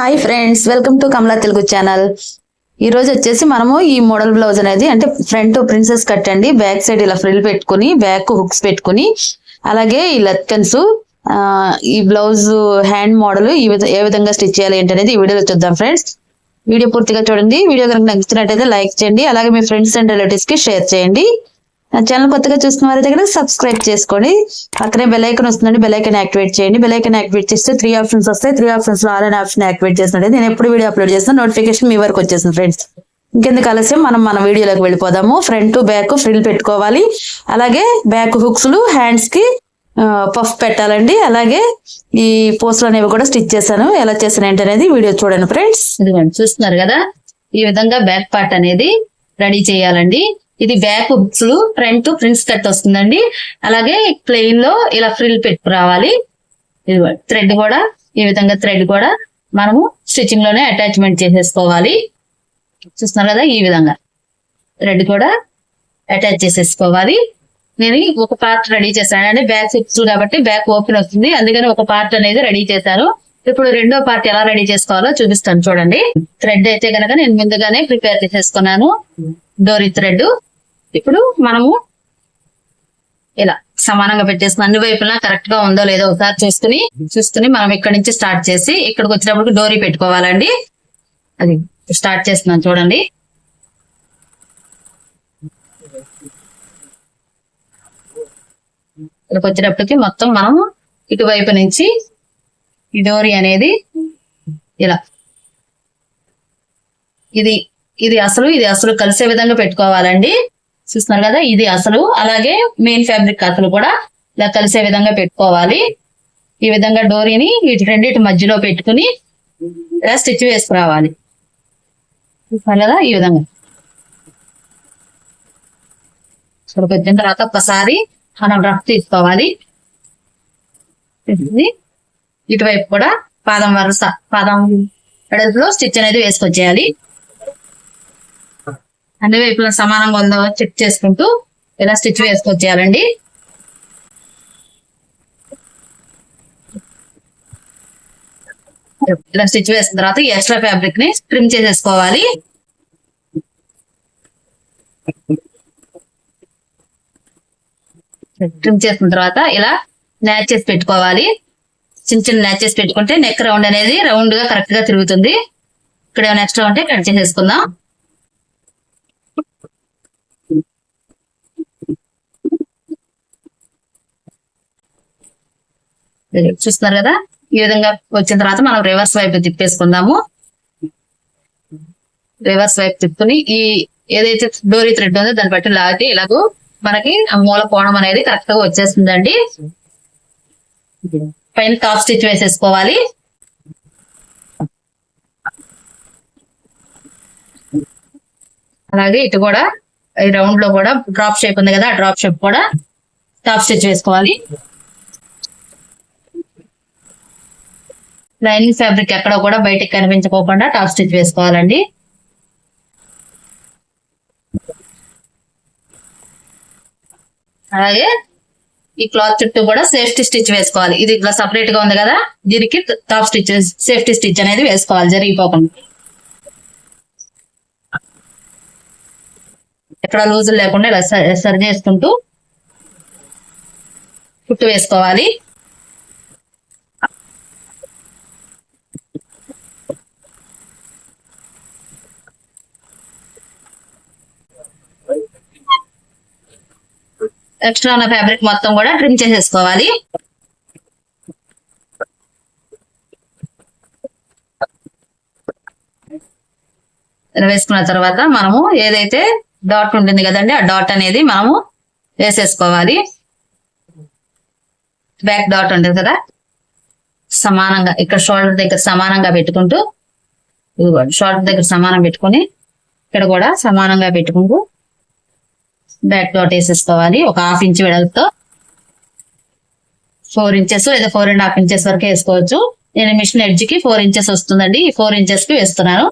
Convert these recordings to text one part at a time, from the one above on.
Hi friends welcome to Kamala Telugu channel ఈ రోజు వచ్చేసి మనము ఈ మోడల్ బ్లౌజ్ అనేది అంటే ఫ్రంట్ ప్రిన్సెస్ కట్ అండి. బ్యాక్ సైడ్ ఇలా ఫ్రిల్ పెట్టుకుని బ్యాక్ హుక్స్ పెట్టుకుని అలాగే ఈ లత్కన్స్ ఈ బ్లౌజ్ హ్యాండ్ మోడల్ ఈ ఏ విధంగా స్టిచ్ చేయాలి ఏంటనేది ఈ వీడియోలో చూద్దాం ఫ్రెండ్స్ వీడియో పూర్తిగా చూడండి. వీడియో కనుక నచ్చినట్టయితే లైక్ చేయండి. అలాగే మీ ఫ్రెండ్స్ అండ్ రిలేటివ్స్కి షేర్ చేయండి. నా ఛానల్ కొత్తగా చూస్తున్న వారైతే కనుక సబ్స్క్రైబ్ చేసుకోండి పక్కనే బెల్ ఐకన్ వస్తుందండి బెల్ ఐకన్ యాక్టివేట్ చేయండి. బెల్ ఐకన్ యాక్టివేట్ చేస్తే త్రీ ఆప్షన్స్ వస్తాయి. త్రీ ఆప్షన్స్లో ఆల్ అనే ఆప్షన్ యాక్టివేట్ చేసినట్టు నేను ఎప్పుడు వీడియో అప్లోడ్ చేస్తాను నోటిఫికేషన్ మీ వరకు వచ్చేసింది ఫ్రెండ్స్ ఇంకెందుకు ఆలస్యం? మనం మన వీడియోలోకి వెళ్ళిపోదాము. ఫ్రంట్ బ్యాక్ ఫ్రిల్ పెట్టుకోవాలి. అలాగే బ్యాక్ హుక్స్ హ్యాండ్స్కి పఫ్ పెట్టాలండి. అలాగే ఈ పోస్టులు అనేవి కూడా స్టిచ్ చేశాను. ఎలా చేశాను ఏంటనేది వీడియో చూడండి ఫ్రెండ్స్ చూస్తున్నారు కదా? ఈ విధంగా బ్యాక్ పార్ట్ అనేది రెడీ చేయాలండి. ఇది back hooks front prince cut వస్తుందండి అలాగే ప్లెయిన్లో ఇలా ఫ్రిల్ పెట్టుకురావాలి ఇది థ్రెడ్ కూడా ఈ విధంగా థ్రెడ్ కూడా మనము స్టిచ్చింగ్లోనే అటాచ్మెంట్ చేసేసుకోవాలి. చూస్తున్నారు కదా ఈ విధంగా థ్రెడ్ కూడా అటాచ్ చేసేసుకోవాలి. నేను ఒక పార్ట్ రెడీ చేశాను. అంటే బ్యాక్ సిప్స్ కాబట్టి బ్యాక్ ఓపెన్ వస్తుంది. అందుకని ఒక పార్ట్ అనేది రెడీ చేశాను. ఇప్పుడు రెండో పార్ట్ ఎలా రెడీ చేసుకోవాలో చూపిస్తాను చూడండి. థ్రెడ్ అయితే కనుక నేను ముందుగానే ప్రిపేర్ చేసేసుకున్నాను. డోరీ థ్రెడ్ ఇప్పుడు మనము ఇలా సమానంగా పెట్టేసుకుని అన్ని వైపులా కరెక్ట్గా ఉందో లేదో ఒకసారి చూసుకుని చూసుకుని మనం ఇక్కడ నుంచి స్టార్ట్ చేసి ఇక్కడికి వచ్చినప్పుడు డోరీ పెట్టుకోవాలండి. అది స్టార్ట్ చేస్తున్నాను చూడండి. ఇక్కడికి వచ్చేటప్పటికి మొత్తం మనం ఇటువైపు నుంచి ఈ డోరీ అనేది ఇలా ఇది ఇది అసలు ఇది అసలు కలిసే విధంగా పెట్టుకోవాలండి. చూస్తున్నారు కదా ఇది అసలు. అలాగే మెయిన్ ఫ్యాబ్రిక్ అసలు కూడా ఇలా కలిసే విధంగా పెట్టుకోవాలి. ఈ విధంగా డోరీని వీటి రెండింటి మధ్యలో పెట్టుకుని ఇలా స్టిచ్ వేసుకురావాలి. చూస్తున్నారు కదా ఈ విధంగా. ఇక్కడికి వచ్చిన తర్వాత ఒక్కసారి మనం రఫ్ తీసుకోవాలి. ఇటువైపు కూడా పాదం వరుస పాదం వెడల్పులో స్టిచ్ అనేది వేసుకొచ్చేయాలి. అన్ని వైపులా సమానంగా ఉందో చెక్ చేసుకుంటూ ఇలా స్టిచ్ వేసుకొచ్చేయాలండి ఇలా స్టిచ్ వేసిన తర్వాత ఈ ఎక్స్ట్రా ఫ్యాబ్రిక్ని ట్రిమ్ చేసేసుకోవాలి. ట్రిమ్ చేసిన తర్వాత ఇలా న్యాచెస్ పెట్టుకోవాలి. చిన్న చిన్న న్యాచెస్ పెట్టుకుంటే నెక్ రౌండ్ అనేది రౌండ్గా కరెక్ట్గా తిరుగుతుంది. ఇక్కడ ఏమైనా ఎక్స్ట్రా ఉంటే కట్ చేసేసుకుందాం. చూస్తున్నారు కదా? ఈ విధంగా వచ్చిన తర్వాత మనం రివర్స్ వైపు తిప్పేసుకుందాము. రివర్స్ వైపు తిప్పుకుని ఈ ఏదైతే డోరీ థ్రెడ్ ఉందో దాన్ని బట్టి లాగితే ఇలాగూ మనకి మూల కోణం అనేది కరెక్ట్గా వచ్చేస్తుందండి. పైన టాప్ స్టిచ్ వేసేసుకోవాలి. అలాగే ఇటు కూడా ఈ రౌండ్లో కూడా డ్రాప్ షేప్ ఉంది కదా ఆ డ్రాప్ షేప్ కూడా టాప్ స్టిచ్ వేసుకోవాలి. లైనింగ్ ఫ్యాబ్రిక్ ఎక్కడ కూడా బయటకు కనిపించకోకుండా టాప్ స్టిచ్ వేసుకోవాలండి. అలాగే ఈ క్లాత్ చుట్టూ కూడా సేఫ్టీ స్టిచ్ వేసుకోవాలి. ఇది ఇట్లా సపరేట్గా ఉంది కదా దీనికి టాప్ స్టిచ్ సేఫ్టీ స్టిచ్ అనేది వేసుకోవాలి జరిగిపోకుండా. ఎక్కడ లూజులు లేకుండా ఇలా సరి చేసుకుంటూ కుట్టు వేసుకోవాలి. ఎక్స్ట్రా ఉన్న ఫ్యాబ్రిక్ మొత్తం కూడా ట్రిమ్ చేసేసుకోవాలి. వేసుకున్న తర్వాత మనము ఏదైతే డాట్ ఉంటుంది కదండి ఆ డాట్ అనేది మనము వేసేసుకోవాలి. బ్యాక్ డాట్ ఉంటుంది కదా సమానంగా ఇక్కడ షోల్డర్ దగ్గర సమానంగా పెట్టుకుంటూ షోల్డర్ దగ్గర సమానం పెట్టుకొని ఇక్కడ కూడా సమానంగా పెట్టుకుంటూ బ్యాక్ డాట్ వేసేసుకోవాలి ఒక హాఫ్ ఇంచ్ వెడల్పుతో. ఫోర్ ఇంచెస్ లేదా ఫోర్ అండ్ హాఫ్ ఇంచెస్ వరకు వేసుకోవచ్చు. నేను మిషన్ ఎడ్జ్కి ఫోర్ ఇంచెస్ వస్తుందండి. ఈ ఫోర్ ఇంచెస్కి వేస్తున్నాను.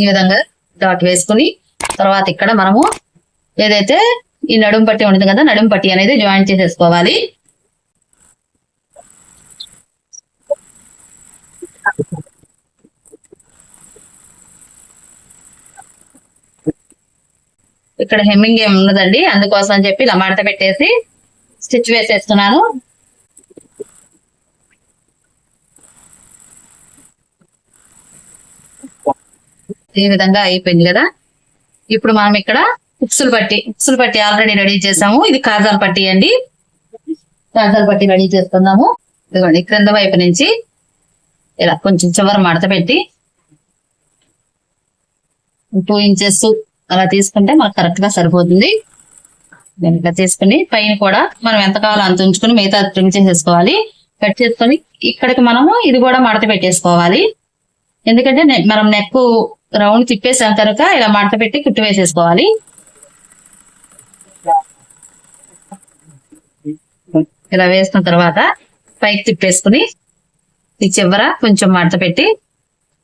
ఈ విధంగా డాట్ వేసుకుని తర్వాత ఇక్కడ మనము ఏదైతే ఈ నడుము పట్టి ఉండదు కదా నడుము పట్టి అనేది జాయిన్ చేసేసుకోవాలి. ఇక్కడ హెమ్మింగ్ ఏమి ఉన్నదండి అందుకోసం అని చెప్పి ఇలా మడత పెట్టేసి స్టిచ్ వేసేస్తున్నాను. ఈ విధంగా అయిపోయింది కదా. ఇప్పుడు మనం ఇక్కడ ఉక్సులు పట్టి ఉక్సులు పట్టి ఆల్రెడీ రెడీ చేసాము. ఇది కాజాలు పట్టి అండి. కాజాలు పట్టి రెడీ చేస్తున్నాము. ఇదిగోండి క్రింద వైపు నుంచి ఇలా కొంచెం చివరి మడత పెట్టి టూ ఇంచెస్ అలా తీసుకుంటే మనకు కరెక్ట్గా సరిపోతుంది. ఇట్లా తీసుకుని పైన కూడా మనం ఎంత కావాలో అంత ఉంచుకుని మిగతా ట్రిమ్ చేసేసుకోవాలి. కట్ చేసుకొని ఇక్కడికి మనము ఇది కూడా మడత పెట్టేసుకోవాలి. ఎందుకంటే మనం నెక్ రౌండ్ తిప్పేసాం కనుక ఇలా మడత పెట్టి కుట్టు వేసేసుకోవాలి. ఇలా వేసిన తర్వాత పైకి తిప్పేసుకుని ఈ చివర కొంచెం మడత పెట్టి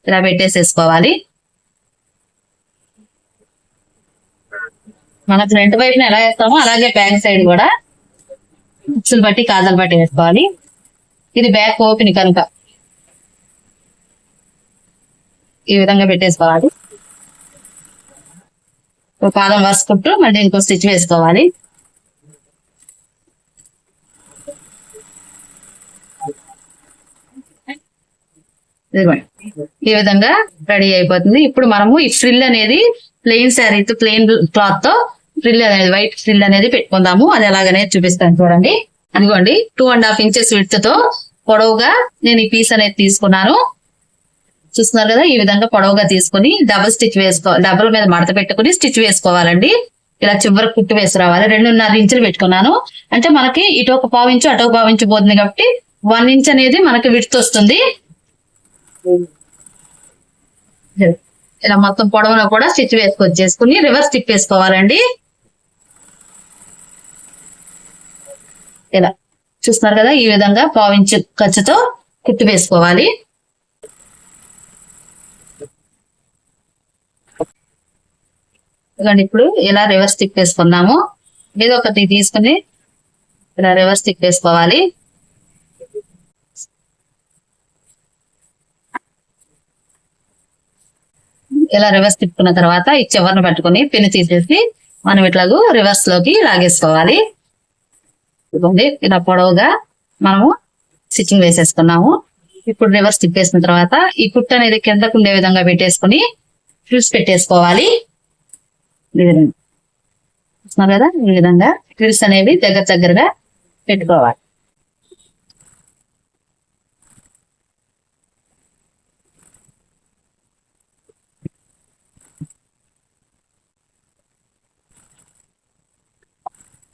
ఇలా పెట్టేసేసుకోవాలి. మన ఫ్రంట్ వైపున ఎలా వేస్తామో అలాగే బ్యాక్ సైడ్ కూడా ఉచ్చులు బట్టి కాజలు బట్టి వేసుకోవాలి. ఇది బ్యాక్ ఓపెన్ కనుక ఈ విధంగా పెట్టేసుకోవాలి. ఒక పాదం వరుసుకుంటూ మళ్ళీ ఇంకో స్టిచ్ వేసుకోవాలి. ఈ విధంగా రెడీ అయిపోతుంది. ఇప్పుడు మనము ఈ ఫ్రిల్ అనేది ప్లెయిన్ శారీ ప్లెయిన్ క్లాత్తో ఫ్రిల్ అనేది వైట్ ఫ్రిల్ అనేది పెట్టుకుందాము. అది ఎలాగనేది చూపిస్తాను చూడండి. అదిగోండి టూ అండ్ హాఫ్ ఇంచెస్ విడ్త్తో పొడవుగా నేను ఈ పీస్ అనేది తీసుకున్నాను. చూస్తున్నారు కదా ఈ విధంగా పొడవుగా తీసుకుని డబుల్ స్టిచ్ వేసుకో డబుల్ మీద మడత పెట్టుకుని స్టిచ్ వేసుకోవాలండి. ఇలా చివరి కుట్టు వేసి రావాలి. రెండున్నర ఇంచులు పెట్టుకున్నాను. అంటే మనకి ఇటు ఒక పావు ఇంచు అటు ఒక పావు ఇంచు పోతుంది కాబట్టి వన్ ఇంచ్ అనేది మనకి విడ్త్ వస్తుంది. ఇలా మొత్తం పొడవున కూడా స్టిచ్ వేసుకొచ్చేసుకుని రివర్స్ స్టిక్ వేసుకోవాలండి. ఇలా చూస్తున్నారు కదా ఈ విధంగా పావించు ఖర్చుతో కుట్టు వేసుకోవాలి. ఇదిగోండి ఇప్పుడు ఇలా రివర్స్ స్టిక్ వేసుకున్నాము ఏదో ఒకటి తీసుకుని ఇలా రివర్స్ స్టిక్ వేసుకోవాలి. ఇలా రివర్స్ తిప్పుకున్న తర్వాత ఈ చివరిని పట్టుకొని పిన్ తీసేసి మనం ఇట్లాగూ రివర్స్లోకి లాగేసుకోవాలి. ఇవ్వండి ఇలా పొడవుగా మనము స్టిచ్చింగ్ వేసేసుకున్నాము. ఇప్పుడు రివర్స్ తిప్పేసిన తర్వాత ఈ కుట్ట అనేది కిందకు ఉండే విధంగా పెట్టేసుకుని ఫ్రిల్స్ పెట్టేసుకోవాలి. చూస్తున్నారు కదా? ఈ విధంగా ఫ్రిల్స్ అనేవి దగ్గర దగ్గరగా పెట్టుకోవాలి.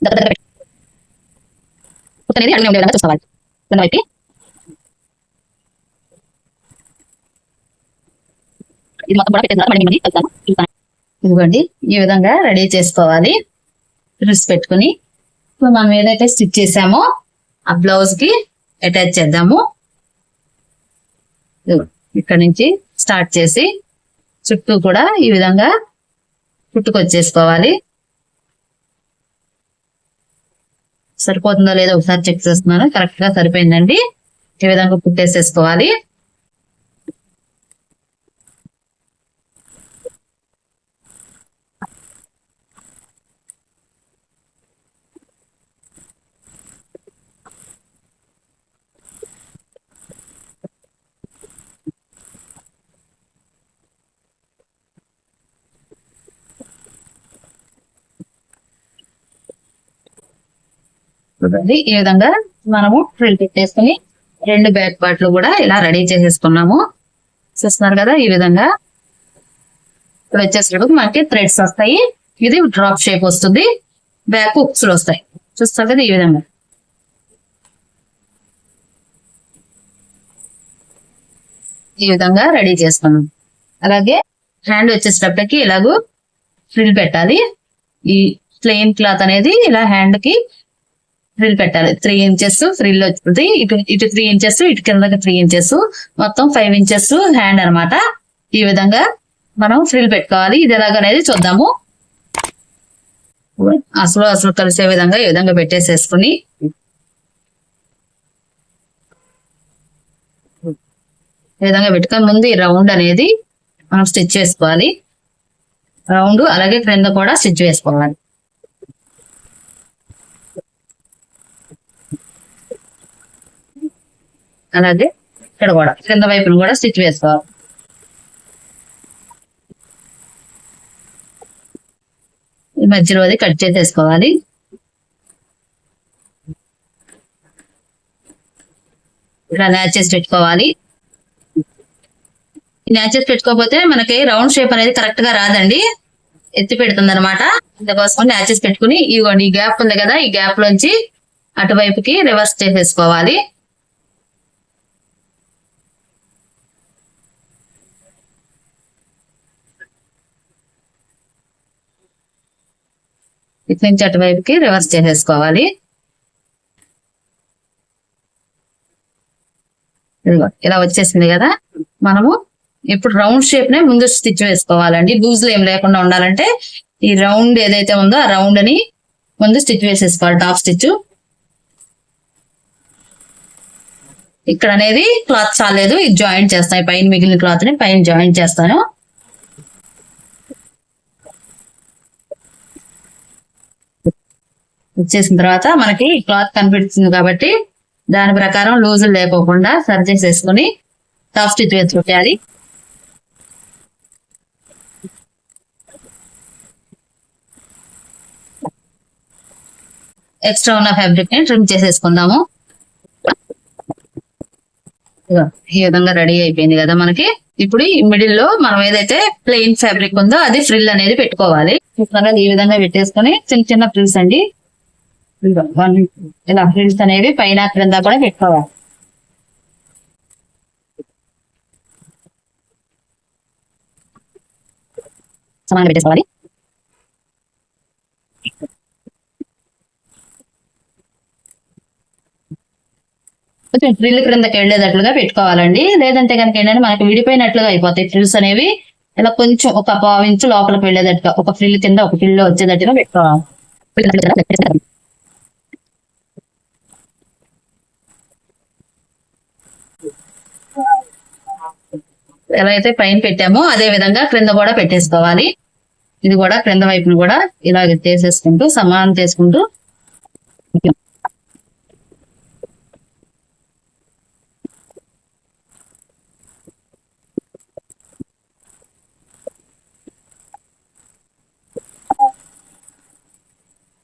దగ్గర కుట్ట అనేది అడుగునే ఉండే విధంగా చూసుకోవాలి కింద వైపు ఇది మొత్తం కూడా పెట్టేసిన మళ్ళీ మళ్ళీ కలుపుతాను. చూస్తాను. ఇదిగోండి ఈ విధంగా రెడీ చేసుకోవాలి. రిస్ పెట్టుకుని ఇప్పుడు మనం ఏదైతే స్టిచ్ చేసామో ఆ బ్లౌజ్కి అటాచ్ చేద్దాము. ఇక్కడ నుంచి స్టార్ట్ చేసి చుట్టూ కూడా ఈ విధంగా కుట్టుకొచ్చేసుకోవాలి. సరిపోతుందో లేదో ఒకసారి చెక్ చేస్తున్నాను. కరెక్ట్గా సరిపోయిందండి. ఈ విధంగా కుట్టేసేసుకోవాలి. చూడండి ఈ విధంగా మనము ఫ్రిల్ పెట్టేసుకుని రెండు బ్యాక్ పార్ట్లు కూడా ఇలా రెడీ చేసేసుకున్నాము. చూస్తున్నారు కదా ఈ విధంగా ఇప్పుడు వచ్చేసరికి మనకి థ్రెడ్స్ వస్తాయి. ఇది డ్రాప్ షేప్ వస్తుంది. బ్యాక్ హుక్స్ వస్తాయి. చూస్తారు కదా ఈ విధంగా. ఈ విధంగా రెడీ చేసుకున్నాం. అలాగే హ్యాండ్ వచ్చేసేటప్పటికి ఇలాగూ ఫ్రిల్ పెట్టాలి. ఈ ప్లెయిన్ క్లాత్ అనేది ఇలా హ్యాండ్కి ఫ్రిల్ పెట్టాలి. త్రీ ఇంచెస్ ఫ్రిల్ వచ్చింది. ఇటు ఇటు త్రీ ఇంచెస్ ఇటు కిందకి త్రీ ఇంచెస్ మొత్తం ఫైవ్ ఇంచెస్ హ్యాండ్ అన్నమాట. ఈ విధంగా మనం ఫ్రిల్ పెట్టుకోవాలి. ఇది ఎలాగనేది చూద్దాము. అసలు అసలు కలిసే విధంగా ఈ విధంగా పెట్టేసేసుకుని. ఈ విధంగా పెట్టుకొని ముందు ఈ రౌండ్ అనేది మనం స్టిచ్ చేసుకోవాలి. రౌండ్ అలాగే క్రింద కూడా స్టిచ్ వేసుకోవాలి అలాగే ఇక్కడ కూడా. కింద వైపును కూడా స్టిచ్ వేసుకోవాలి. ఈ మధ్యలో అది కట్ చేసేసుకోవాలి. ఇలా న్యాచెస్ పెట్టుకోవాలి. న్యాచెస్ పెట్టుకోకపోతే మనకి రౌండ్ షేప్ అనేది కరెక్ట్గా రాదండి. ఎత్తి పెడుతుంది అనమాట ఇందుకోసం న్యాచెస్ పెట్టుకుని ఇవ్వండి ఈ గ్యాప్ ఉంది కదా ఈ గ్యాప్ లోంచి అటువైపుకి రివర్స్ చేసేసుకోవాలి. ఇటు నుంచి అటువైపుకి రివర్స్ చేసేసుకోవాలి. ఇలా వచ్చేసింది కదా. మనము ఇప్పుడు రౌండ్ షేప్ నే ముందు స్టిచ్ వేసుకోవాలండి. లూజ్ ఏం లేకుండా ఉండాలంటే ఈ రౌండ్ ఏదైతే ఉందో ఆ రౌండ్ అని ముందు స్టిచ్ వేసేసుకోవాలి టాప్ స్టిచ్. ఇక్కడ అనేది క్లాత్ చాలేదు ఇది జాయింట్ చేస్తాను. పైన మిగిలిన క్లాత్ని పైన జాయింట్ చేస్తాను. వచ్చేసిన తర్వాత మనకి క్లాత్ కనిపిస్తుంది కాబట్టి దాని ప్రకారం లూజులు లేకోకుండా సర్జెస్ చేసేసుకుని టఫ్ స్టిచ్ వేసి పెట్టాలి. ఎక్స్ట్రా ఉన్న ఫ్యాబ్రిక్ని ట్రిమ్ చేసేసుకుందాము. ఈ విధంగా రెడీ అయిపోయింది కదా మనకి. ఇప్పుడు ఈ మిడిల్లో మనం ఏదైతే ప్లెయిన్ ఫ్యాబ్రిక్ ఉందో అది ఫ్రిల్ అనేది పెట్టుకోవాలి. ఈ విధంగా పెట్టేసుకొని చిన్న చిన్న ఫ్రిల్స్ అండి. వన్ ఇలా ఫ్రిల్స్ అనేవి పైన క్రింద కూడా పెట్టుకోవాలి. సమానం పెట్టేసుకోవాలి. కొంచెం ఫ్రిల్ క్రిందకి వెళ్ళేటట్లుగా పెట్టుకోవాలండి. లేదంటే కనుక ఏంటంటే మనకి విడిపోయినట్లుగా అయిపోతాయి ఫ్రిల్స్ అనేవి. ఇలా కొంచెం ఒక పావు ఇంచు లోపలికి వెళ్ళేటట్టుగా ఒక ఫ్రిల్ కింద ఒక ఫ్రిల్ వచ్చేటట్టుగా పెట్టుకోవాలి. ఎలా అయితే పైన పెట్టామో అదే విధంగా క్రింద కూడా పెట్టేసుకోవాలి. ఇది కూడా క్రింద వైపును కూడా ఇలాగ చేసేసుకుంటూ సమానం చేసుకుంటూ.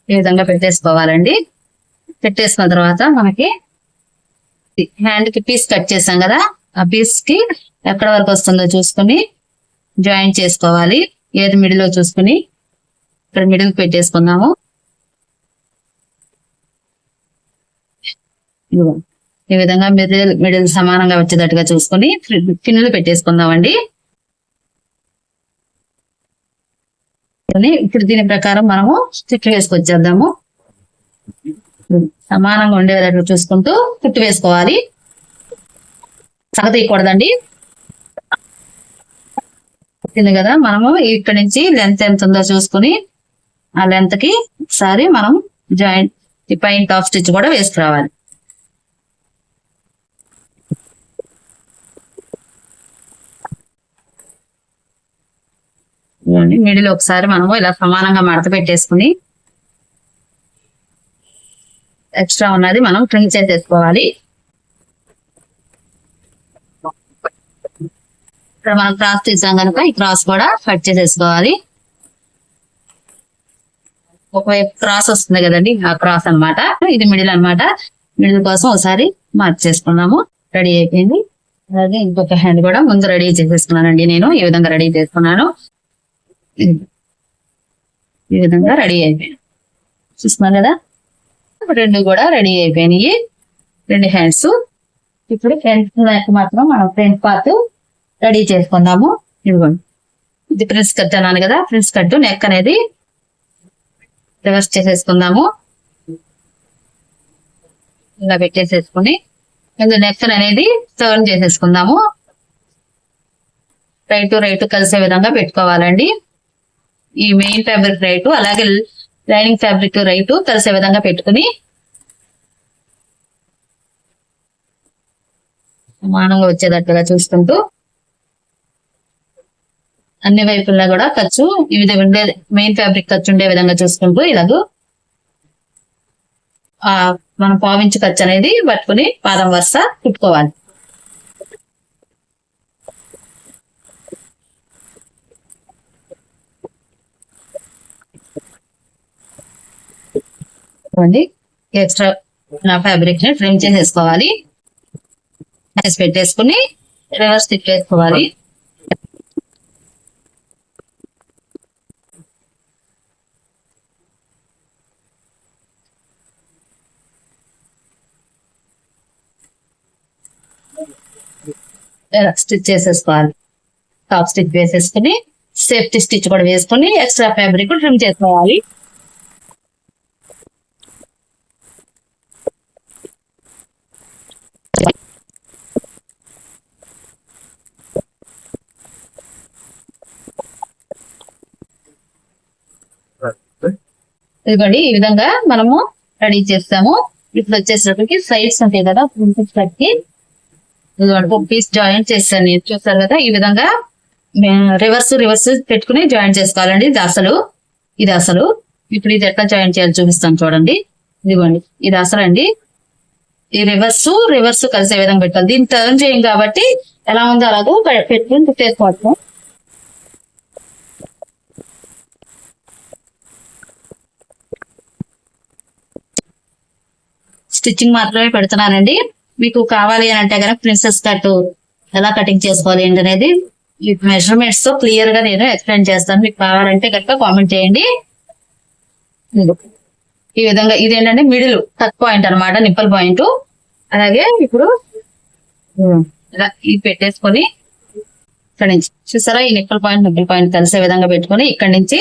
ఈ విధంగా పెట్టేసుకోవాలండి. పెట్టేసుకున్న తర్వాత మనకి హ్యాండ్కి పీస్ కట్ చేసాం కదా ఆ పీస్కి ఎక్కడ వరకు వస్తుందో చూసుకుని జాయింట్ చేసుకోవాలి. ఏది మిడిల్లో చూసుకుని ఇక్కడ మిడిల్ పెట్టేసుకుందాము. ఈ విధంగా మిడిల్ మిడిల్ సమానంగా వచ్చేటట్టుగా చూసుకుని పిన్నులు పెట్టేసుకుందామండి. ఇప్పుడు దీని ప్రకారం మనము స్టిచ్ వేసుకొచ్చేద్దాము. సమానంగా ఉండేటట్టు చూసుకుంటూ కుట్టు వేసుకోవాలి. సగతీయకూడదండి. వచ్చింది కదా మనము ఇక్కడ నుంచి లెంత్ ఎంత ఉందో చూసుకుని ఆ లెంత్కి ఒకసారి మనం జాయింట్ ఈ పైన టాప్ స్టిచ్ కూడా వేసుకురావాలి. మిడిల్ ఒకసారి మనము ఇలా సమానంగా మడత పెట్టేసుకుని ఎక్స్ట్రా ఉన్నది మనం ట్రిమ్ చేసేసుకోవాలి. ఇక్కడ మనం క్రాస్ తీసాం కనుక ఈ క్రాస్ కూడా కట్ చేసేసుకోవాలి. ఒకవైపు క్రాస్ వస్తుంది కదండి ఆ క్రాస్ అనమాట ఇది మిడిల్ అన్నమాట. మిడిల్ కోసం ఒకసారి మార్క్ చేసుకున్నాము రెడీ అయిపోయింది. అలాగే ఇంకొక హ్యాండ్ కూడా ముందు రెడీ చేసేసుకున్నానండి నేను. ఈ విధంగా రెడీ చేసుకున్నాను. ఈ విధంగా రెడీ అయిపోయింది. చూస్తున్నారు కదా? రెండు కూడా రెడీ అయిపోయినాయి. రెండు హ్యాండ్స్. ఇప్పుడు ఫ్రంట్ నెక్ మాత్రం మనం ఫ్రంట్ పార్ట్ రెడీ చేసుకుందాము. ఇదిగోండి. ఇది ప్రిన్స్ కట్ అన్నాను కదా ప్రిన్స్ కట్ నెక్ అనేది రివర్స్ చేసేసుకుందాము. ఇలా పెట్టేసేసుకుని ఇందులో నెక్ అనేది టర్న్ చేసేసుకుందాము. రైట్ రైట్ కలిసే విధంగా పెట్టుకోవాలండి. ఈ మెయిన్ ఫ్యాబ్రిక్ రైట్ అలాగే లైనింగ్ ఫ్యాబ్రిక్ రైట్ కలిసే విధంగా పెట్టుకుని సమానంగా వచ్చేటట్టుగా చూసుకుంటూ అన్ని వైపులా కూడా ఖర్చు ఇది ఉండే మెయిన్ ఫ్యాబ్రిక్ ఖర్చు ఉండే విధంగా చూసుకుంటూ ఇలాగూ ఆ మనం పావించి ఖర్చు అనేది పట్టుకుని పాదం వరుస కుట్టుకోవాలి. ఎక్స్ట్రా నా ఫ్యాబ్రిక్ని ట్రిమ్ చేసేసుకోవాలి. పెట్టేసుకుని రివర్స్ తిప్పేసుకోవాలి. స్టిచ్ చేసేసుకోవాలి. టాప్ స్టిచ్ వేసేసుకుని సేఫ్టీ స్టిచ్ కూడా వేసుకుని ఎక్స్ట్రా ఫ్యాబ్రిక్ ట్రిమ్ చేసుకోవాలి. ఇదిగోండి ఈ విధంగా మనము రెడీ చేస్తాము. ఇప్పుడు వచ్చేసరికి సైడ్స్ ఉంటాయి కదా ప్రిన్సెస్ కట్కి పీస్ జాయింట్ చేస్తాను నేను చూస్తారు కదా ఈ విధంగా రివర్స్ రివర్స్ పెట్టుకుని జాయింట్ చేసుకోవాలండి. ఇది అసలు ఇది అసలు. ఇప్పుడు ఇది ఎట్లా జాయింట్ చేయాలి చూపిస్తాను చూడండి. ఇదిగోండి ఇది అసలు అండి. ఈ రివర్స్ రివర్స్ కలిసే విధంగా పెట్టాలి దీన్ని టర్న్ చేయం కాబట్టి ఎలా ఉందో అలాగో పెట్టుకుని పెట్టేసుకోవచ్చు స్టిచ్చింగ్ మాత్రమే పెడుతున్నానండి. మీకు కావాలి అని అంటే కనుక ప్రిన్సెస్ కట్ ఎలా కటింగ్ చేసుకోవాలి ఏంటి అనేది ఈ మెజర్మెంట్స్తో క్లియర్గా నేను ఎక్స్ప్లెయిన్ చేస్తాను. మీకు కావాలంటే కనుక కామెంట్ చేయండి. ఈ విధంగా ఇదేంటంటే మిడిల్ టక్ పాయింట్ అన్నమాట నిప్పల్ పాయింట్ అలాగే ఇప్పుడు ఉమ్, ఇలా ఇది పెట్టేసుకొని ఇక్కడ నుంచి చూసారా? ఈ నిప్పల్ పాయింట్ నిప్పల్ పాయింట్ కలిసే విధంగా పెట్టుకొని ఇక్కడ నుంచి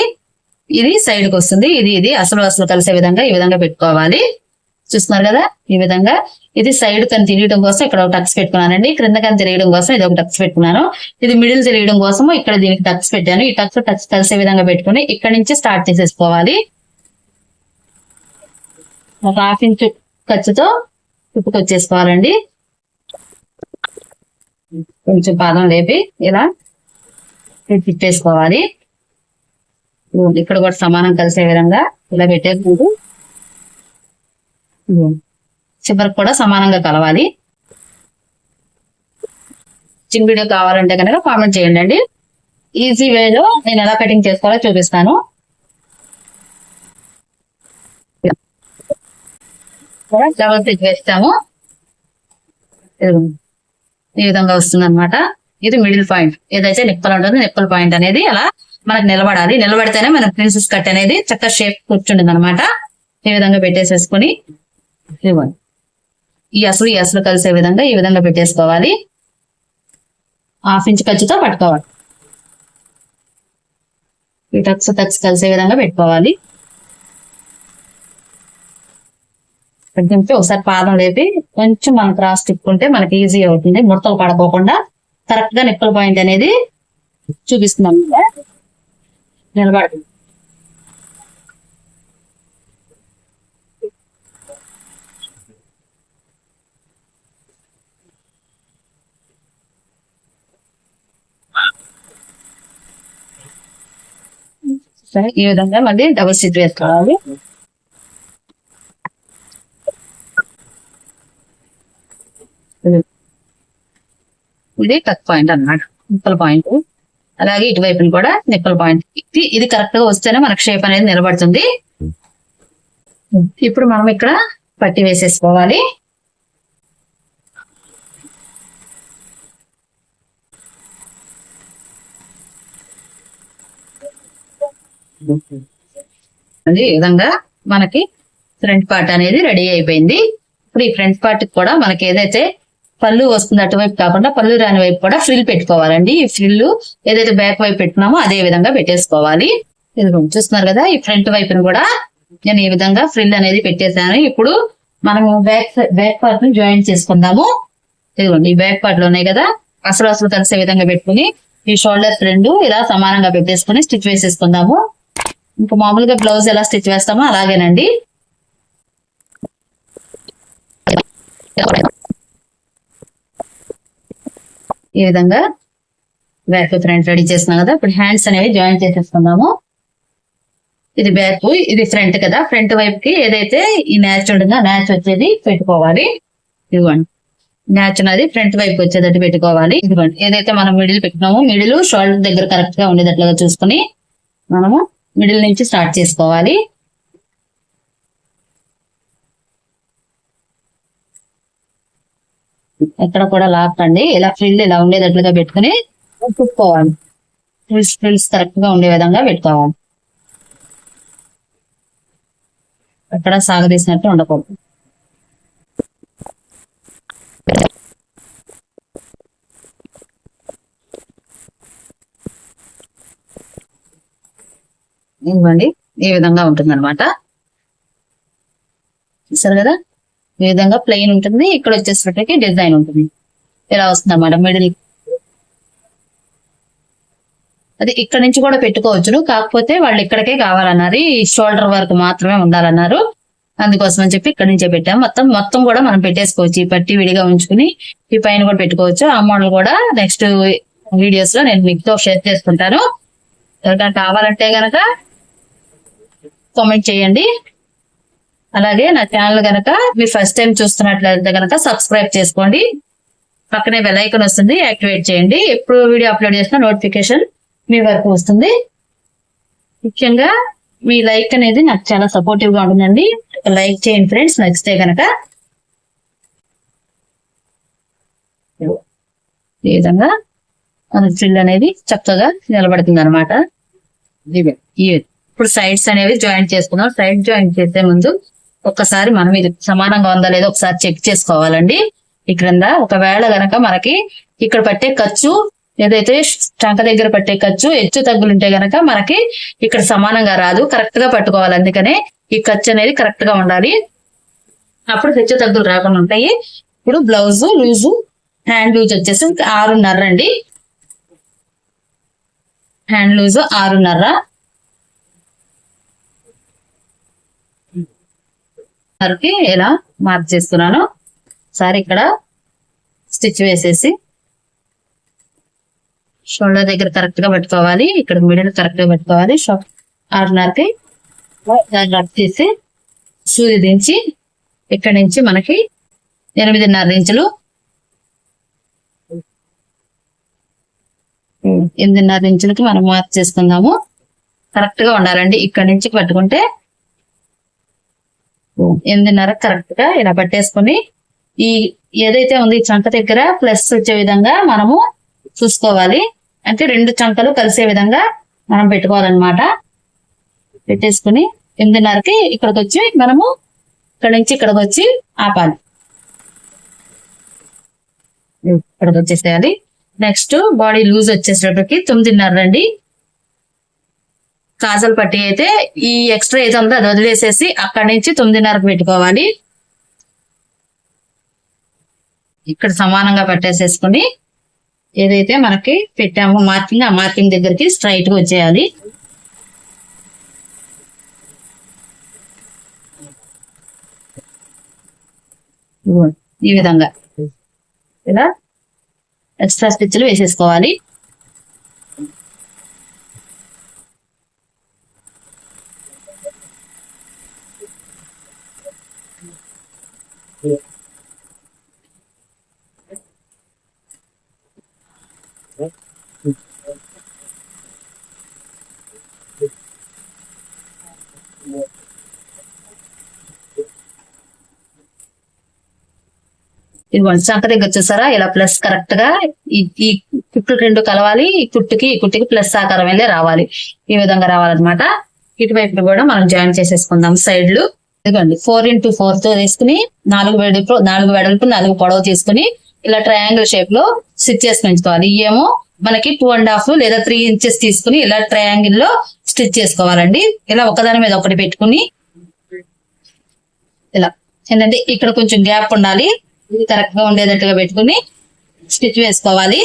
ఇది సైడ్కి వస్తుంది. ఇది ఇది అసలు అసలు కలిసే విధంగా ఈ విధంగా పెట్టుకోవాలి. చూస్తున్నారు కదా? ఈ విధంగా. ఇది సైడ్ కని తిరగడం కోసం ఇక్కడ ఒక టక్స్ పెట్టుకున్నానండి. క్రింద కని తిరగడం కోసం ఇది ఒక టక్స్ పెట్టుకున్నాను. ఇది మిడిల్ తిరగడం కోసం ఇక్కడ దీనికి టక్స్ పెట్టాను. ఈ టక్స్ టక్స్ కలిసే విధంగా పెట్టుకుని ఇక్కడ నుంచి స్టార్ట్ చేసేసుకోవాలి ఒక హాఫ్ ఇంచ్ ఖర్చుతో తిప్పుకొచ్చేసుకోవాలండి. కొంచెం పాదం లేపి ఇలా తిప్పేసుకోవాలి. ఇక్కడ కూడా సమానం కలిసే విధంగా ఇలా పెట్టేసుకుంటూ Hmm. చివరికి కూడా సమానంగా కలవాలి. చిన్న వీడియో కావాలంటే కనుక కామెంట్ చేయండి అండి ఈజీ వేలో నేను ఎలా కటింగ్ చేసుకోవాలో చూపిస్తాను. డబల్ స్టిచ్ వేస్తాము ఈ విధంగా వస్తుంది అనమాట ఇది మిడిల్ పాయింట్ ఏదైతే నిప్పలు ఉంటుందో నిప్పల పాయింట్ అనేది అలా మనకు నిలబడాలి. నిలబడితేనే మన ప్రిన్సెస్ కట్ అనేది చక్కగా షేప్ కూర్చుంటుంది అనమాట ఈ విధంగా పెట్టేసేసుకుని ఇవ్వండి ఈ అసలు ఈ అసలు కలిసే విధంగా ఈ విధంగా పెట్టేసుకోవాలి. హాఫ్ ఇంచ్ ఖర్చుతో పట్టుకోవాలి. ఈ టక్స్ టక్స్ కలిసే విధంగా పెట్టుకోవాలి. ఒకసారి పాదం లేపి కొంచెం మనం క్రాస్ తిప్పుకుంటే మనకి ఈజీ అవుతుంది. ముడతలు పడకోకుండా కరెక్ట్గా నిప్పుల పాయింట్ అనేది చూపిస్తున్నాం నిలబడుతుంది సరే ఈ విధంగా మళ్ళీ డబుల్ స్టిచ్ వేసుకోవాలి. ఇది టక్ పాయింట్ అన్నమాట నిప్పల పాయింట్ అలాగే ఇటువైపుని కూడా నిప్పల పాయింట్ ఇది ఇది కరెక్ట్గా వస్తేనే మనకు షేప్ అనేది నిలబడుతుంది. ఇప్పుడు మనం ఇక్కడ పట్టి వేసేసుకోవాలి. అది ఈ విధంగా మనకి ఫ్రంట్ పార్ట్ అనేది రెడీ అయిపోయింది. ఇప్పుడు ఈ ఫ్రంట్ పార్ట్ కూడా మనకి ఏదైతే పళ్ళు వస్తుంది అటువైపు కాకుండా పళ్ళు రాని వైపు కూడా ఫ్రిల్ పెట్టుకోవాలండి. ఈ ఫ్రిల్ ఏదైతే బ్యాక్ వైపు పెట్టినామో అదే విధంగా పెట్టేసుకోవాలి. ఇది చూస్తున్నారు కదా ఈ ఫ్రంట్ వైపును కూడా నేను ఈ విధంగా ఫ్రిల్ అనేది పెట్టేశాను. ఇప్పుడు మనము బ్యాక్ బ్యాక్ పార్ట్ని జాయిన్ చేసుకుందాము. ఇదిగోండి ఈ బ్యాక్ పార్ట్లో ఉన్నాయి కదా అసలు అసలు కలిసే విధంగా పెట్టుకుని ఈ షోల్డర్స్ రెండు ఇలా సమానంగా పెట్టేసుకుని స్టిచ్ వేసేసుకుందాము. ఇంకా మామూలుగా బ్లౌజ్ ఎలా స్టిచ్ వేస్తామో అలాగేనండి. ఈ విధంగా బ్యాక్ ఫ్రంట్ రెడీ చేస్తున్నాం కదా ఇప్పుడు హ్యాండ్స్ అనేవి జాయిన్ చేసేసుకుందాము. ఇది బ్యాక్ ఇది ఫ్రంట్ కదా ఫ్రంట్ వైపుకి ఏదైతే ఈ న్యాచురల్గా న్యాచ్ వచ్చేది పెట్టుకోవాలి. ఇదిగోండి న్యాచ్ అనేది ఫ్రంట్ వైపు వచ్చేటట్టు పెట్టుకోవాలి. ఇదిగోండి ఏదైతే మనం మిడిల్ పెట్టినామో మిడిల్ షోల్డర్ దగ్గర కరెక్ట్గా ఉండేటట్లుగా చూసుకుని మనము మిడిల్ నుంచి స్టార్ట్ చేసుకోవాలి. ఎక్కడ కూడా లాక్కండి ఇలా ఫ్రిల్ ఇలా ఉండేటట్లుగా పెట్టుకుని కుట్టుకోవాలి ఫ్రిల్స్ ఫ్రిల్స్ కరెక్ట్గా ఉండే విధంగా పెట్టుకోవాలి. ఎక్కడ సాగదీసినట్టు ఉండకూడదు. ఇవ్వండి. ఈ విధంగా ఉంటుంది అనమాట చూసారు కదా? ఈ విధంగా ప్లెయిన్ ఉంటుంది. ఇక్కడ వచ్చేసరికి డిజైన్ ఉంటుంది. ఇలా వస్తుంది అన్నమాట మిడిల్ అది ఇక్కడ నుంచి కూడా పెట్టుకోవచ్చును. కాకపోతే వాళ్ళు ఇక్కడికే కావాలన్నారు. ఈ షోల్డర్ వరకు మాత్రమే ఉండాలన్నారు. అందుకోసం అని చెప్పి ఇక్కడ నుంచే పెట్టాం. మొత్తం మొత్తం కూడా మనం పెట్టేసుకోవచ్చు. ఈ పట్టి విడిగా ఉంచుకుని ఈ పైన కూడా పెట్టుకోవచ్చు. ఆ మోడల్ కూడా నెక్స్ట్ వీడియోస్లో నేను మీతో షేర్ చేసుకుంటాను. ఎవరికైనా కావాలంటే గనక కామెంట్ చేయండి. అలాగే నా ఛానల్ గనక మీరు ఫస్ట్ టైం చూస్తున్నట్లయితే గనక సబ్స్క్రైబ్ చేసుకోండి. పక్కనే బెల్ ఐకాన్ వస్తుంది యాక్టివేట్ చేయండి. ఎప్పుడు వీడియో అప్లోడ్ చేసిన నోటిఫికేషన్ మీ వరకు వస్తుంది. ముఖ్యంగా మీ లైక్ అనేది నాకు చాలా సపోర్టివ్గా ఉంటుందండి. లైక్ చేయండి ఫ్రెండ్స్ నచ్చితే గనక. ఈ విధంగా మన ఫ్రిల్ అనేది చక్కగా నిలబడుతుంది అనమాట ఇప్పుడు సైడ్స్ అనేవి జాయింట్ చేసుకుందాం. సైడ్ జాయింట్ చేసే ముందు ఒక్కసారి మనం ఇది సమానంగా ఉందా లేదో ఒకసారి చెక్ చేసుకోవాలండి. ఈ క్రింద ఒకవేళ గనక మనకి ఇక్కడ పట్టే ఖర్చు ఏదైతే చంక దగ్గర పట్టే ఖర్చు హెచ్చు తగ్గులుంటే గనక మనకి ఇక్కడ సమానంగా రాదు. కరెక్ట్గా పట్టుకోవాలి. అందుకనే ఈ ఖర్చు అనేది కరెక్ట్గా ఉండాలి. అప్పుడు హెచ్చు తగ్గులు రాకుండా ఉంటాయి. ఇప్పుడు బ్లౌజ్ లూజు హ్యాండ్ లూజ్ వచ్చేసి ఆరున్నర అండి. హ్యాండ్ లూజ్ ఆరున్నర. వరకు ఇలా మార్క్ చేస్తున్నాను సార్ ఇక్కడ స్టిచ్ వేసేసి షోల్డర్ దగ్గర కరెక్ట్గా పెట్టుకోవాలి ఇక్కడ మిడిల్ కరెక్ట్గా పెట్టుకోవాలి ఆరున్నరకి దాన్ని రబ్ చేసి సూది దించి ఇక్కడ నుంచి మనకి ఎనిమిదిన్నర ఇంచులు ఎనిమిదిన్నర ఇంచులకి మనం మార్క్ చేసుకుందాము. కరెక్ట్గా ఉండాలండి. ఇక్కడ నుంచి పట్టుకుంటే ఎనిమిదిన్నర కరెక్ట్గా ఇలా పట్టేసుకొని ఈ ఏదైతే ఉంది ఈ చంక దగ్గర ప్లస్ వచ్చే విధంగా మనము చూసుకోవాలి. అంటే రెండు చంకలు కలిసే విధంగా మనం పెట్టుకోవాలన్నమాట. పెట్టేసుకుని ఎనిమిదిన్నరకి ఇక్కడికి వచ్చి మనము ఇక్కడ నుంచి ఇక్కడికి వచ్చి ఆపాలి. ఇక్కడికి వచ్చేసేయాలి నెక్స్ట్ బాడీ లూజ్ వచ్చేసేటప్పటికి తొమ్మిదిన్నర రండి. కాజల్ పట్టి అయితే ఈ ఎక్స్ట్రా ఏదో ఉందో అది వదిలేసేసి అక్కడి నుంచి తొమ్మిదిన్నరకు పెట్టుకోవాలి. ఇక్కడ సమానంగా పట్టేసేసుకుని ఏదైతే మనకి పెట్టామో మార్కింగ్ ఆ మార్కింగ్ దగ్గరికి స్ట్రైట్గా వచ్చేయాలి. ఈ విధంగా. ఇలా ఎక్స్ట్రా స్టిచ్లు వేసేసుకోవాలి. ఇది చంక దగ్గర చూసారా ఇలా ప్లస్ కరెక్ట్గా ఈ కుట్లు రెండు కలవాలి ఈ కుట్టుకి ఈ కుట్టుకి ప్లస్ ఆకారం వెళ్ళే రావాలి. ఈ విధంగా రావాలన్నమాట. ఇటువైపు కూడా మనం జాయిన్ చేసేసుకుందాం సైడ్లు ఇదిగోండి ఫోర్ ఇంటూ ఫోర్తో తీసుకుని నాలుగు వెడల్పు నాలుగు వెడల్పు నాలుగు పొడవు తీసుకుని ఇలా ట్రయాంగిల్ షేప్లో స్టిచ్ చేసి పెంచుకోవాలి. ఏమో మనకి టూ అండ్ హాఫ్ లేదా త్రీ ఇంచెస్ తీసుకుని ఇలా ట్రయాంగిల్లో స్టిచ్ చేసుకోవాలండి. ఇలా ఒకదాని మీద ఒకటి పెట్టుకుని ఇలా. ఏంటంటే ఇక్కడ కొంచెం గ్యాప్ ఉండాలి. ఇది కరెక్ట్గా ఉండేటట్టుగా పెట్టుకుని స్టిచ్ వేసుకోవాలి.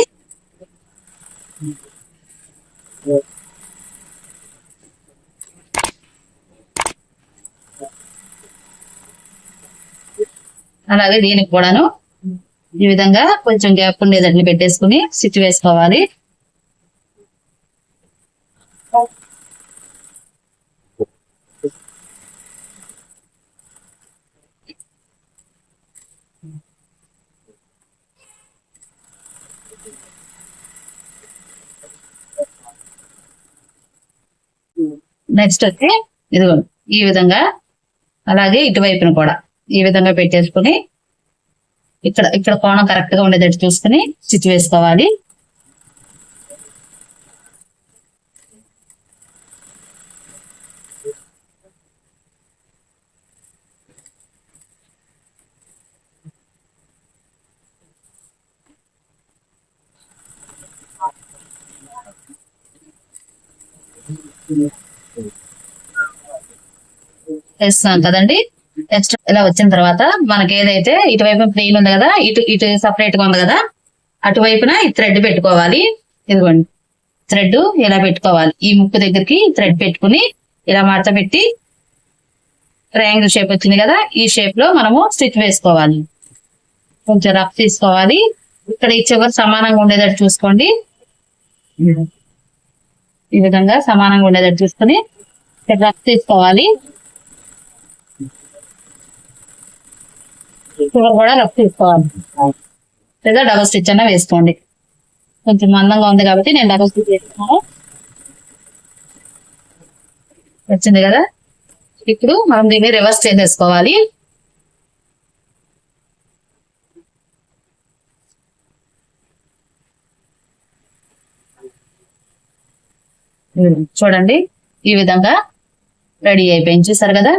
అలాగే దీనికి కూడాను ఈ విధంగా కొంచెం గ్యాప్ ఉండేదాన్ని పెట్టేసుకుని స్టిచ్ వేసుకోవాలి. నెక్స్ట్ వచ్చి ఇదిగో ఈ విధంగా అలాగే ఇటువైపున కూడా ఈ విధంగా పెట్టేసుకుని ఇక్కడ ఇక్కడ కోణం కరెక్ట్గా ఉండేటట్టు చూసుకుని స్టిచ్ వేసుకోవాలి. వేస్తున్నాం కదండి. నెక్స్ట్ ఇలా వచ్చిన తర్వాత మనకి ఏదైతే ఇటువైపు ప్లెయిన్ ఉంది కదా ఇటు ఇటు సపరేట్గా ఉంది కదా అటువైపున ఈ థ్రెడ్ పెట్టుకోవాలి. ఇదిగోండి. థ్రెడ్ ఇలా పెట్టుకోవాలి. ఈ ముక్కు దగ్గరికి థ్రెడ్ పెట్టుకుని ఇలా మడత పెట్టి ట్రయాంగిల్ షేప్ వచ్చింది కదా ఈ షేప్లో మనము స్టిచ్ వేసుకోవాలి. కొంచెం రఫ్ తీసుకోవాలి. ఇక్కడ ఈ చివరి సమానంగా ఉండేటట్టు చూసుకోండి. ఈ విధంగా సమానంగా ఉండేటట్టు చూసుకొని ఇక్కడ రఫ్ తీసుకోవాలి. చివరి కూడా రఫ్ తీసుకోవాలి. లేదా డబల్ స్టిచ్ అన్న వేసుకోండి. కొంచెం మందంగా ఉంది కాబట్టి నేను డబల్ స్టిచ్ వేసుకున్నాను వచ్చింది కదా? ఇప్పుడు మనం దీన్ని రివర్స్ చేసేసుకోవాలి చూడండి. ఈ విధంగా రెడీ అయిపోయింది. చూసారు కదా?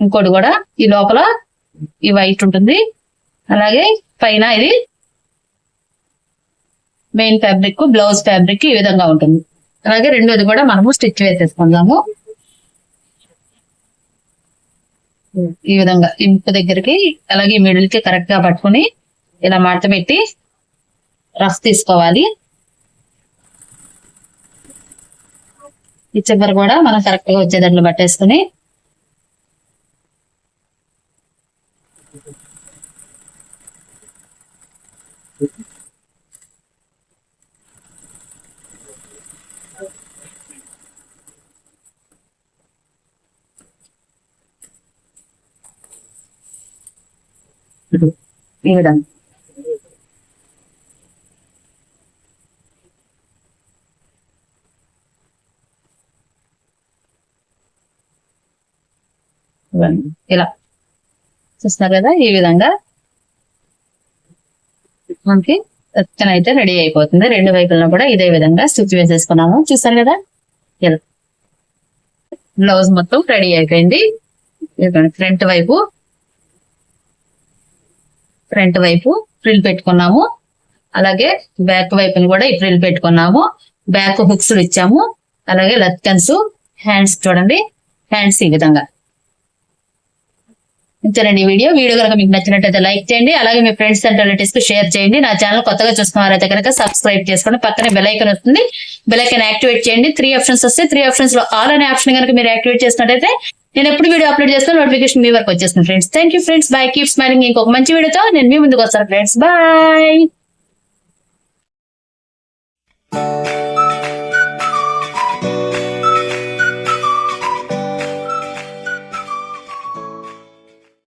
ఇంకోటి కూడా ఈ లోపల ఈ వైట్ ఉంటుంది. అలాగే పైన ఇది మెయిన్ ఫ్యాబ్రిక్ బ్లౌజ్ ఫ్యాబ్రిక్ ఈ విధంగా ఉంటుంది. అలాగే రెండోది కూడా మనము స్టిచ్ వేసేసుకుందాము. ఈ విధంగా ఇంపు దగ్గరికి అలాగే మిడిల్కి కరెక్ట్గా పట్టుకుని ఇలా మడత పెట్టి రఫ్ తీసుకోవాలి. ఈ చివరి కూడా మనం కరెక్ట్గా వచ్చేదాంట్లో పట్టేసుకుని ఈ విధంగా ఇవ్వండి. ఇలా చూస్తున్నారు కదా ఈ విధంగా మనకి రచన అయితే రెడీ అయిపోతుంది. రెండు వైపులను కూడా ఇదే విధంగా స్టిచ్ వేసేసుకున్నాము. చూసారు కదా? ఇలా బ్లౌజ్ మొత్తం రెడీ అయిపోయింది. ఫ్రంట్ వైపు ఫ్రంట్ వైపు ఫ్రిల్ పెట్టుకున్నాము. అలాగే బ్యాక్ వైపుని కూడా ఈ ఫ్రిల్ పెట్టుకున్నాము. బ్యాక్ హుక్స్ ఇచ్చాము. అలాగే లత్కన్స్ హ్యాండ్స్ చూడండి. హ్యాండ్స్ ఈ విధంగా. ఇంతేనండి వీడియో. వీడియో కనుక మీకు నచ్చినట్లయితే లైక్ చేయండి. అలాగే మీ ఫ్రెండ్స్ అండ్ రిలేటివ్స్కు షేర్ చేయండి. నా ఛానల్ కొత్తగా చూసుకున్నారైతే కనుక సబ్స్క్రైబ్ చేసుకోండి. పక్కనే బెలైకన్ వస్తుంది. బెలైకన్ యాక్టివేట్ చేయండి. త్రీ ఆప్షన్స్ వస్తే త్రీ ఆప్షన్స్లో ఆల్ అనే ఆప్షన్ కనుక మీరు యాక్టివేట్ చేసినట్టయితే నేను ఎప్పుడు వీడియో అప్లోడ్ చేస్తాను నోటిఫికేషన్ మీ వరకు వచ్చేస్తాను friends. Thank you friends bye keep smiling ఇంకొక మంచి వీడియోతో నేను మీ ముందుకు వస్తాను ఫ్రెండ్స్. బాయ్